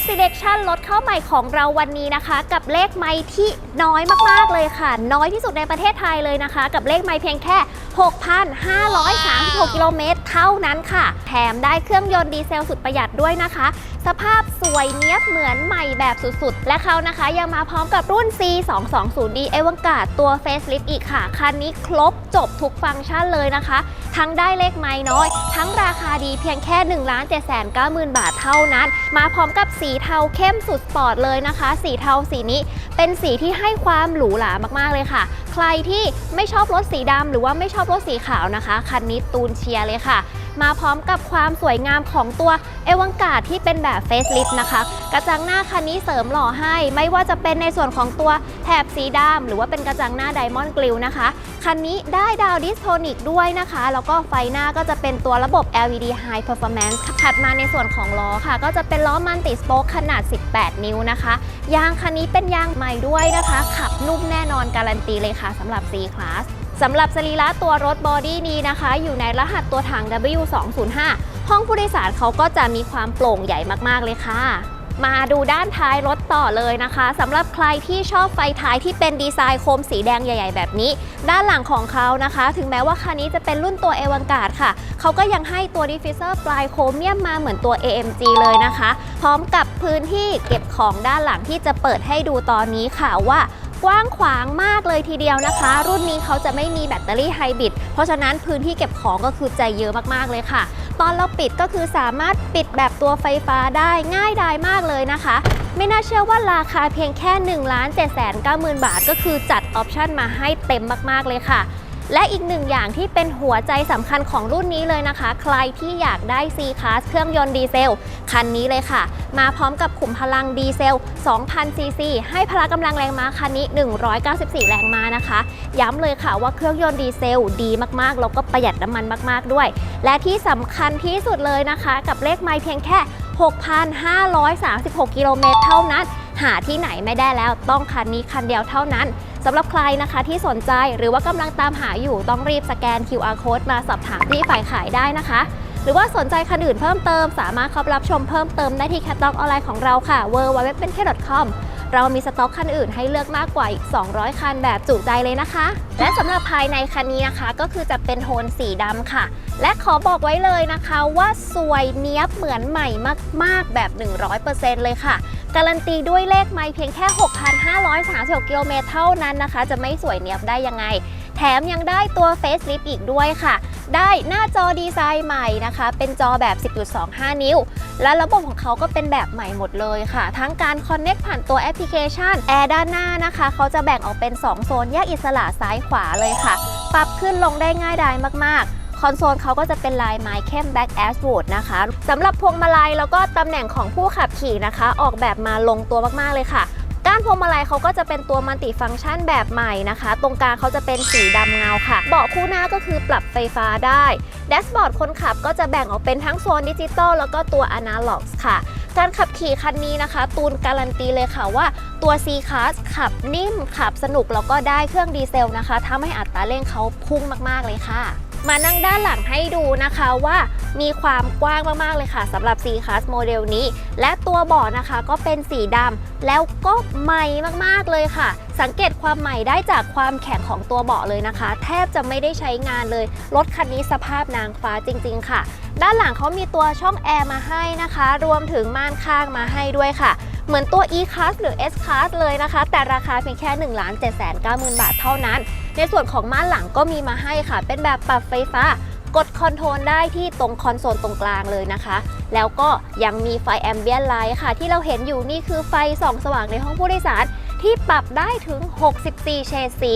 Best Selection รถเข้าใหม่ของเราวันนี้นะคะ กับเลขไม้ที่น้อยมาก ๆ เลยค่ะ น้อยที่สุดในประเทศไทยเลยนะคะ กับเลขไม้เพียงแค่ 6,536 กิโลเมตรเท่านั้นค่ะ แถมได้เครื่องยนต์ดีเซลสุดประหยัดด้วยนะคะสภาพสวยเนี้ยบเหมือนใหม่แบบสุดๆ และเขานะคะยังมาพร้อมกับรุ่น C220D e v a n g a r d ตัว Facelift อีกค่ะ คันนี้ครบจบทุกฟังก์ชันเลยนะคะ ทั้งได้เลขไม้น้อย ทั้งราคาดีเพียงแค่ 1 7 9 0 0 0 0 บาทเท่านั้น มาพร้อมกับสีเทาเข้มสุดสปอร์ตเลยนะคะ สีเทาสีนี้เป็นสีที่ให้ความหรูหรามากๆเลยค่ะ ใครที่ไม่ชอบรถสีดำหรือว่าไม่ชอบรถสีขาวนะคะ คันนี้ตูนเชียร์เลยค่ะ มาพร้อมกับความสวยงามของตัวเอวังกาดที่เป็นแบบเฟสลิฟต์นะคะ กระจังหน้าคันนี้เสริมหล่อให้ ไม่ว่าจะเป็นในส่วนของตัวแถบสีดำหรือว่าเป็นกระจังหน้าไดมอนด์กลิวนะคะ คันนี้ได้ดาวดิสโทนิกด้วยนะคะ แล้วก็ไฟหน้าก็จะเป็นตัวระบบ LED High Performance ถัดมาในส่วนของล้อค่ะ ก็จะเป็นล้อมันติสโป๊กขนาด 18 นิ้วนะคะ ยางคันนี้เป็นยางใหม่ด้วยนะคะ ขับนุ่มแน่นอนการันตีเลยค่ะสำหรับ C Class สำหรับสรีระตัวรถบอดี้นี้นะคะ อยู่ในรหัสตัวถัง W205 ห้องผู้โดยสารเขาก็จะมีความโปร่งใหญ่มากๆเลยค่ะ มาดูด้านท้ายรถต่อเลยนะคะสำหรับใครที่ชอบไฟท้ายที่เป็นดีไซน์โคมสีแดงใหญ่ ๆ แบบนี้ ด้านหลังของเขานะคะ ถึงแม้ว่าคันนี้จะเป็นรุ่นตัวเอวังกาดค่ะ เขาก็ยังให้ตัวดิฟฟิเซอร์ปลายโครเมียมมาเหมือนตัว AMG เลยนะคะ พร้อมกับพื้นที่เก็บของด้านหลังที่จะเปิดให้ดูตอนนี้ค่ะว่า กว้างขวางมากเลยทีเดียวนะคะ รุ่นนี้เขาจะไม่มีแบตเตอรี่ไฮบริดเพราะฉะนั้นพื้นที่เก็บของก็คือใจเยอะมากๆเลยค่ะ ตอนเราปิดก็คือสามารถปิดแบบตัวไฟฟ้าได้ง่ายดายมากเลยนะคะ ไม่น่าเชื่อว่าราคาเพียงแค่1 7 9 0 0 0 0 บาท ก็คือจัดออปชันมาให้เต็มมากๆเลยค่ะ และอีกหนึ่งอย่างที่เป็นหัวใจสำคัญของรุ่นนี้เลยนะคะ ใครที่อยากได้ C Class เครื่องยนต์ดีเซล คันนี้เลยค่ะ มาพร้อมกับขุมพลังดีเซล 2,000 ซีซี ให้พละกำลังแรงม้าคันนี้ 194 แรงม้านะคะ ย้ำเลยค่ะว่าเครื่องยนต์ดีเซลดีมากๆ แล้วก็ประหยัดน้ำมันมาก ๆ ด้วย และที่สำคัญที่สุดเลยนะคะ กับเลขไมล์เพียงแค่ 6,536 กิโลเมตรเท่านั้น หาที่ไหนไม่ได้แล้วต้องคันนี้คันเดียวเท่านั้น สำหรับใครนะคะที่สนใจหรือว่ากำลังตามหาอยู่ต้องรีบสแกน QR code มาสอบถามที่ฝ่ายขายได้นะคะ หรือว่าสนใจคันอื่นเพิ่มเติม สามารถเข้าไปรับชมเพิ่มเติมได้ที่แคตตาล็อกออนไลน์ของเราค่ะ w w w p e n k c o m เรามีสต็อกคันอื่นให้เลือกมากกว่าอีก 200 คันแบบจุใจเลยนะคะ และสำหรับภายในคันนี้นะคะ ก็คือจะเป็นโทนสีดำค่ะ และขอบอกไว้เลยนะคะว่าสวยเนี้ยบเหมือนใหม่มากๆแบบ 100%เลยค่ะ การันตีด้วยเลขไม้เพียงแค่ 6,536กิโลเมตรเท่านั้นนะคะ จะไม่สวยเนี้ยบได้ยังไง แถมยังได้ตัว Face Lift อีกด้วยค่ะ ได้หน้าจอดีไซน์ใหม่นะคะ เป็นจอแบบ 10.25 นิ้ว และระบบของเขาก็เป็นแบบใหม่หมดเลยค่ะ ทั้งการ Connect ผ่านตัวแอปพลิเคชันแอร์ด้านหน้านะคะ เขาจะแบ่งออกเป็น 2 โซนแยกอิสระซ้ายขวาเลยค่ะ ปรับขึ้นลงได้ง่ายดายมากๆคอนโซลเขาก็จะเป็นลายไม้เข้ม Back a s w o o d นะคะสำหรับพวงมาลัยแล้วก็ตำแหน่งของผู้ขับขี่นะคะ ออกแบบมาลงตัวมาก ๆ เลยค่ะ ก้านพวงมาลัยเขาก็จะเป็นตัวมัลติฟังก์ชันแบบใหม่นะคะ ตรงกลางเขาจะเป็นสีดำเงาค่ะ เบาะคู่หน้าก็คือปรับไฟฟ้าได้แดชบอร์ดคนขับก็จะแบ่งออกเป็นทั้งโซนดิจิตอลแล้วก็ตัวอนาล็อกค่ะ การขับขี่คันนี้นะคะ ตูนการันตีเลยค่ะว่าตัว C Class ขับนิ่ม ขับสนุก แล้วก็ได้เครื่องดีเซลนะคะทำให้อัตราเร่งเขาพุ่งมากๆเลยค่ะ มานั่งด้านหลังให้ดูนะคะว่ามีความกว้างมากๆเลยค่ะสำหรับ C Class โมเดลนี้ และตัวเบาะนะคะก็เป็นสีดำ แล้วก็ใหม่มากๆเลยค่ะ สังเกตความใหม่ได้จากความแข็งของตัวเบาะเลยนะคะ แทบจะไม่ได้ใช้งานเลย รถคันนี้สภาพนางฟ้าจริง ๆ ค่ะ ด้านหลังเขามีตัวช่องแอร์มาให้นะคะ รวมถึงม่านข้างมาให้ด้วยค่ะ เหมือนตัว E Class หรือ S Class เลยนะคะ แต่ราคาเพียงแค่ 1 7 9 0 0 0 0 บาทเท่านั้น ในส่วนของม่านหลังก็มีมาให้ค่ะ เป็นแบบปรับไฟฟ้า กดคอนโทรลได้ที่ตรงคอนโซลตรงกลางเลยนะคะ แล้วก็ยังมีไฟแอมเบียนไลท์ค่ะ ที่เราเห็นอยู่นี่คือไฟส่องสว่างในห้องผู้โดยสาร ที่ปรับได้ถึง 64 เฉดสี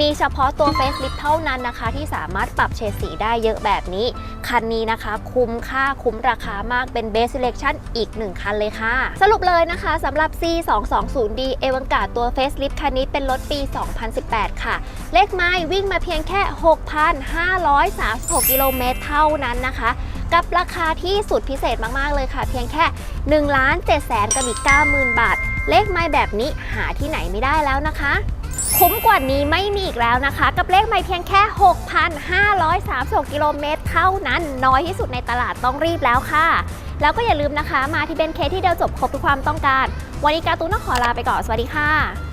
มีเฉพาะตัว Facelift เท่านั้นนะคะ ที่สามารถปรับเฉดสีได้เยอะแบบนี้ คันนี้นะคะ คุ้มค่าคุ้มราคามากเป็น Best Selection อีก 1 คันเลยค่ะ สรุปเลยนะคะสำหรับ C220D e v a n g a r d ตัว Facelift คันนี้เป็นรถปี 2018 ค่ะ เลขไม้วิ่งมาเพียงแค่ 6,536 กิโลเมตรเท่านั้นนะคะ กับราคาที่สุดพิเศษมาก ๆ เลยค่ะ เพียงแค่1ล้าน7แสนกับอีก90,000 บาท เลขไม้แบบนี้หาที่ไหนไม่ได้แล้วนะคะคุ้มกว่านี้ไม่มีอีกแล้วนะคะ กับเลขไม่เพียงแค่ 6,536กิโลเมตรเท่านั้น น้อยที่สุดในตลาดต้องรีบแล้วค่ะ แล้วก็อย่าลืมนะคะ มาที่เบนเคที่เดียวจบครบทุกความต้องการ วันนี้การ์ตูนต้องขอลาไปก่อน สวัสดีค่ะ